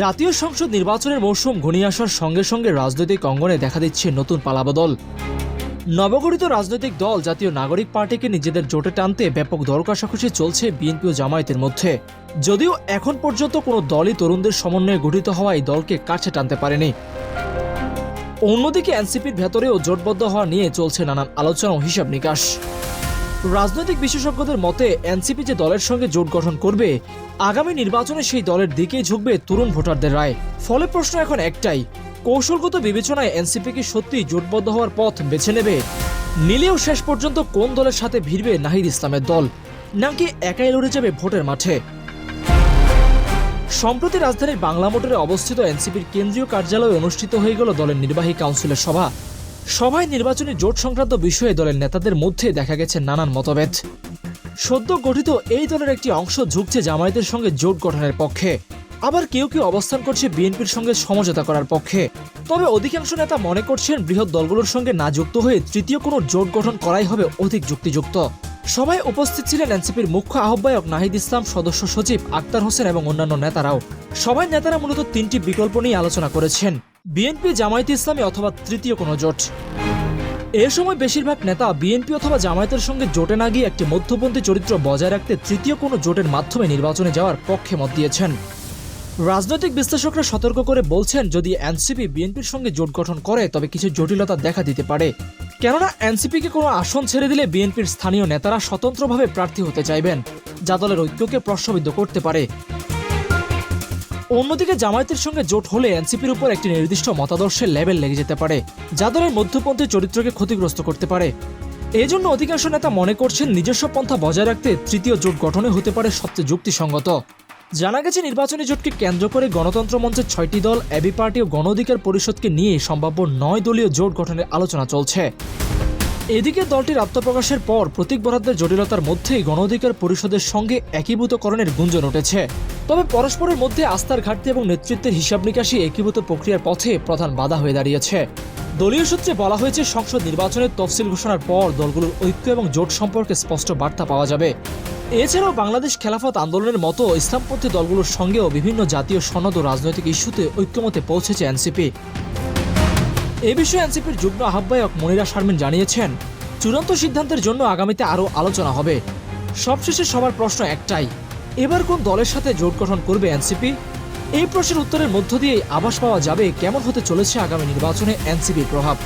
জাতীয় সংসদ নির্বাচনের মৌসুম ঘনিয়ে আসার সঙ্গে সঙ্গে রাজনৈতিক অঙ্গনে দেখা দিচ্ছে নতুন পালাবদল। নবগঠিত রাজনৈতিক দল জাতীয় নাগরিক পার্টিকে নিজেদের জোটে টানতে ব্যাপক দর কষাকষি চলছে বিএনপি ও জামায়াতের মধ্যে। যদিও এখন পর্যন্ত কোনো দলই তরুণদের সমন্বয়ে গঠিত হওয়া এই দলকে কাছে টানতে পারেনি। অন্যদিকে এনসিপির ভেতরেও জোটবদ্ধ হওয়া নিয়ে চলছে নানান আলোচনা ও হিসাব নিকাশ। রাজনৈতিক বিশেষজ্ঞদের মতে, এনসিপি যে দলের সঙ্গে জোট গঠন করবে, আগামী নির্বাচনে সেই দলের দিকেই ঝুঁকবে তরুণ ভোটারদের রায়। ফলে প্রশ্ন এখন একটাই, কৌশলগত বিবেচনায় এনসিপি কি সত্যি জোটবদ্ধ হওয়ার পথ বেছে নেবে? নিলেও শেষ পর্যন্ত কোন দলের সাথে ভিড়বে নাহিদ ইসলামের দল, নাকি একাই লড়ে যাবে ভোটের মাঠে? সম্প্রতি রাজধানীর বাংলা মোটরে অবস্থিত এনসিপির কেন্দ্রীয় কার্যালয়ে অনুষ্ঠিত হয়ে গেল দলের নির্বাহী কাউন্সিলের সভা। সভায় নির্বাচনী জোট সংক্রান্ত বিষয়ে দলের নেতাদের মধ্যে দেখা গেছে নানান মতভেদ। সদ্য গঠিত এই দলের একটি অংশ ঝুঁকছে জামায়াতের সঙ্গে জোট গঠনের পক্ষে। আবার কেউ কেউ অবস্থান করছে বিএনপির সঙ্গে সমঝোতা করার পক্ষে। তবে অধিকাংশ নেতা মনে করছেন বৃহৎ দলগুলোর সঙ্গে না যুক্ত হয়ে তৃতীয় কোনো জোট গঠন করাই হবে অধিক যুক্তিযুক্ত। সভায় উপস্থিত ছিলেন এনসিপির মুখ্য আহ্বায়ক নাহিদ ইসলাম, সদস্য সচিব আক্তার হোসেন এবং অন্যান্য নেতারাও। সবাই নেতারা মূলত তিনটি বিকল্প নিয়ে আলোচনা করেছেন। বিএনপি, জামায়াত ইসলামী অথবা তৃতীয় কোনো জোট? এ সময় বেশিরভাগ নেতা বিএনপি অথবা জামায়াতের সঙ্গে জোটে না গিয়ে একটি মধ্যপন্থী চরিত্র বজায় রাখতে তৃতীয় কোনো জোটের মাধ্যমে নির্বাচনে যাওয়ার পক্ষে মত দিয়েছেন। রাজনৈতিক বিশ্লেষকরা সতর্ক করে বলছেন, যদি এনসিপি বিএনপির সঙ্গে জোট গঠন করে, তবে কিছু জটিলতা দেখা দিতে পারে। কেননা, এনসিপিকে কোনো আসন ছেড়ে দিলে বিএনপির স্থানীয় নেতারা স্বতন্ত্রভাবে প্রার্থী হতে চাইবেন। যা দলের ঐক্যকে প্রশ্নবিদ্ধ করতে পারে। অন্যদিকে জামায়াতের সঙ্গে জোট হলে এনসিপির উপর একটি নির্দিষ্ট মতাদর্শের লেভেল লেগে যেতে পারে, যা দলের মধ্যপন্থী চরিত্রকে ক্ষতিগ্রস্ত করতে পারে। এই জন্য অধিকাংশ নেতা মনে করছেন নিজস্ব পন্থা বজায় রাখতে তৃতীয় জোট গঠনে হতে পারে সবচেয়ে যুক্তিসঙ্গত। জানা গেছে, নির্বাচনী জোটকে কেন্দ্র করে গণতন্ত্র মঞ্চের ছয়টি দল, এবি পার্টি ও গণ অধিকার পরিষদকে নিয়ে সম্ভাব্য নয় দলীয় জোট গঠনের আলোচনা চলছে। এদিকে দলটির আত্মপ্রকাশের পর প্রতীক বরাদ্দের জটিলতার মধ্যেই গণ অধিকার পরিষদের সঙ্গে একীভূতকরণের গুঞ্জন উঠেছে। তবে পরস্পরের মধ্যে আস্থার ঘাটতি এবং নেতৃত্বের হিসাব নিকাশি একীভূত প্রক্রিয়ার পথে প্রধান বাধা হয়ে দাঁড়িয়েছে। দলীয় সূত্রে বলা হয়েছে, সংসদ নির্বাচনের তফসিল ঘোষণার পর দলগুলোর ঐক্য এবং জোট সম্পর্কে স্পষ্ট বার্তা পাওয়া যাবে। এছাড়াও বাংলাদেশ খেলাফত আন্দোলনের মতো ইসলামপন্থী দলগুলোর সঙ্গেও বিভিন্ন জাতীয় সনদ ও রাজনৈতিক ইস্যুতে ঐক্যমতে পৌঁছেছে এনসিপি। এ বিষয়ে এনসিপির যুগ্ম আহ্বায়ক মনিরা শারমিন জানিয়েছেন, চূড়ান্ত সিদ্ধান্তের জন্য আগামীতে আরও আলোচনা হবে। সবশেষে সবার প্রশ্ন একটাই এবার কোন দলের সাথে জোট গঠন করবে এনসিপি? এই প্রশ্নের উত্তরের মধ্য দিয়েই আবাস পাওয়া যাবে কেমন হতে চলেছে আগামী নির্বাচনে এনসিপির প্রভাব।